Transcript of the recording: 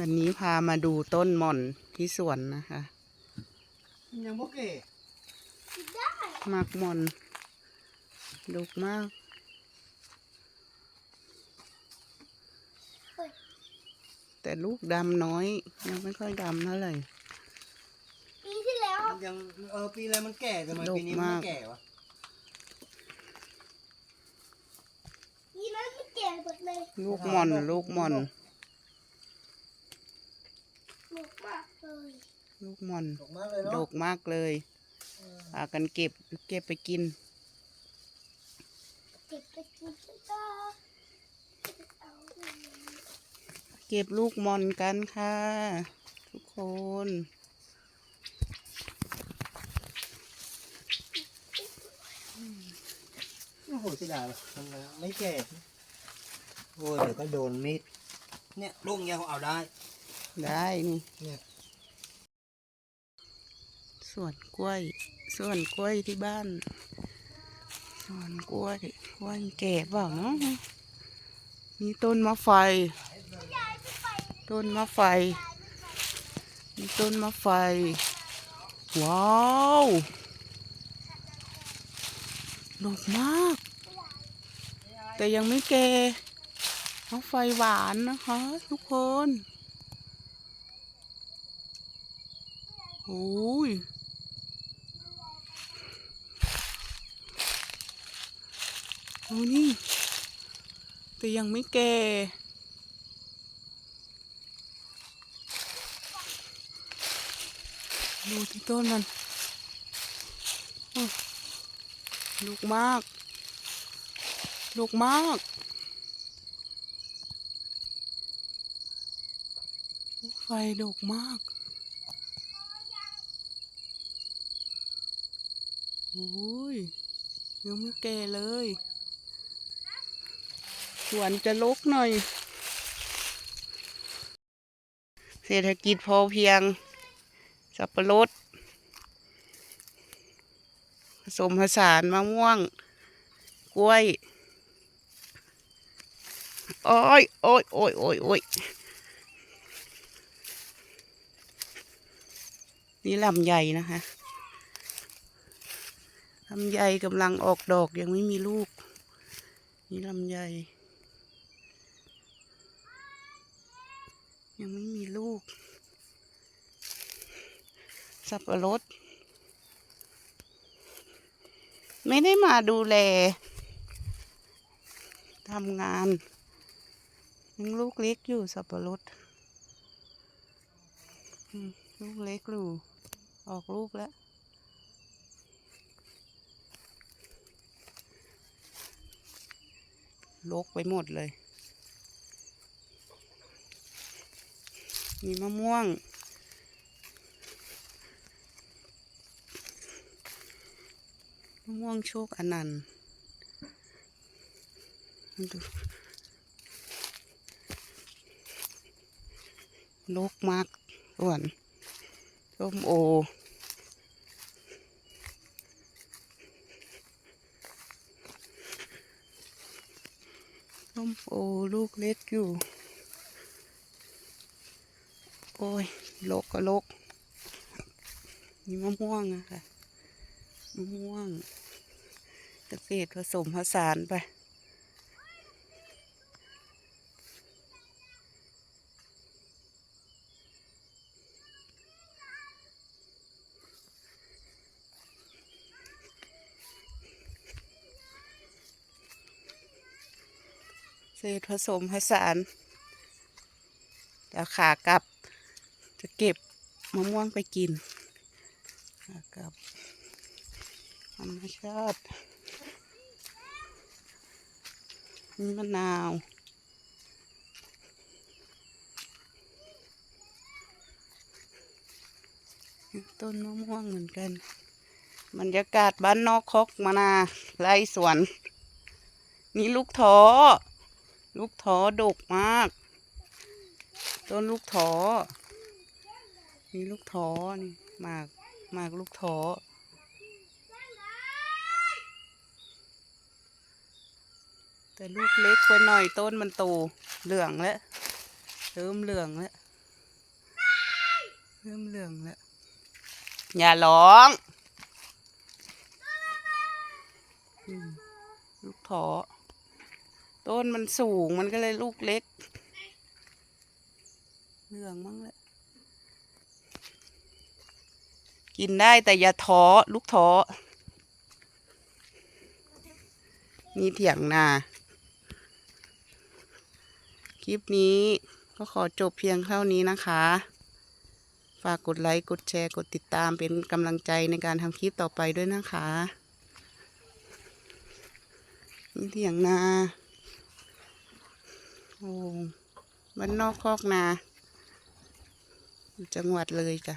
วันนี้พามาดูต้นหม่อนที่สวนนะคะมันยังบ่เก๋หมากหม่อนดกมากแต่ลูกดำน้อย ยังไม่ค่อยดำเท่าไหร่ปีที่แล้วมันยังเออปีแล้วมันแก่ทำไมดกปีนี้มันมากไม่แก่วะปีนั้นมันแก่หมดเลยลูกหม่อนลูกหม่อน หนุกมากเลยลูกหม่อนดกมากเลยดเนาะกมากเลยพากันเก็บเก็บไปกิน เก็บไปกินก็เอาเลยเก็บลูกหม่อนกันค่ะ ทุกคน โอ้โหเสียดายว่ะมันไม่แก่โอ้ยเดี๋ยวก็โดนมีดเนี่ยลูกเงี้ยเขาเอาได้ ได้นี่เนี่ยสวนกล้วยสวนกล้วยที่บ้านสวนกล้วยกล้วยแก่เปล่าเนาะมีต้นมะไฟ ต้นมะไฟ มีต้นมะไฟ ว้าวดกมาก แต่ยังไม่แก่มะไฟหวานนะคะ ทุกคน โอ้ยโอ้นี่ แต่ยังไม่แก่ ดูที่ต้นมัน ลูกมาก ลูกมากไฟดกมาก โอ้ยยังไม่แก่เลย สวนจะลกหน่อย เศรษฐกิจพอเพียง สับปะรด ผสมผสานมะม่วง กล้วย โอ้ยโอ้ยโอ้ยโอ้ยโอ้ยนี่ลำใหญ่นะคะ ลำไยกำลังออกดอกยังไม่มีลูก นี่ลำไย ยังไม่มีลูก สับปะรด ไม่ได้มาดูแลทำงานยังลูกเล็กอยู่สับปะรดลูกเล็กอยู่ออกลูกแล้ว ลกไปหมดเลย มีมะม่วง มะม่วงโชคอนันต์ดูลกมากอ้วนส้มโอ ส้มโอลูกเล็กอยู่ โอ้ยลกก็ลกมีมะม่วงอะค่ะ มะม่วง เกษตรผสมผสานไป เศษผสมผสานเดี๋ยวขากลับ จะเก็บมะม่วงไปกินขากลับธรรมชาติมีมะนาวต้นมะม่วงเหมือนกันบรรยากาศบ้านนอกคอกมานาไร่สวนมีลูกท้อ ลูกท้อดกมาก ต้นลูกท้อมีลูกท้อนี่หมากหมากลูกท้อแต่ลูกเล็กไปหน่อยต้นมันโตเหลืองแล้วเริ่มเหลืองแล้วเริ่มเหลืองแล้วอย่าร้องลูกท้อ ต้นมันสูงมันก็เลยลูกเล็กเหลืองมั้งแหละกินได้แต่อย่าท้อลูกท้อนี่เถียงนา คลิปนี้ก็ขอจบเพียงเท่านี้นะคะ ฝากกดไลค์ กดแชร์ กดติดตามเป็นกำลังใจในการทำคลิปต่อไปด้วยนะคะ นี่เถียงนา บ้านนอกคอกนา จังหวัดเลยจ้ะ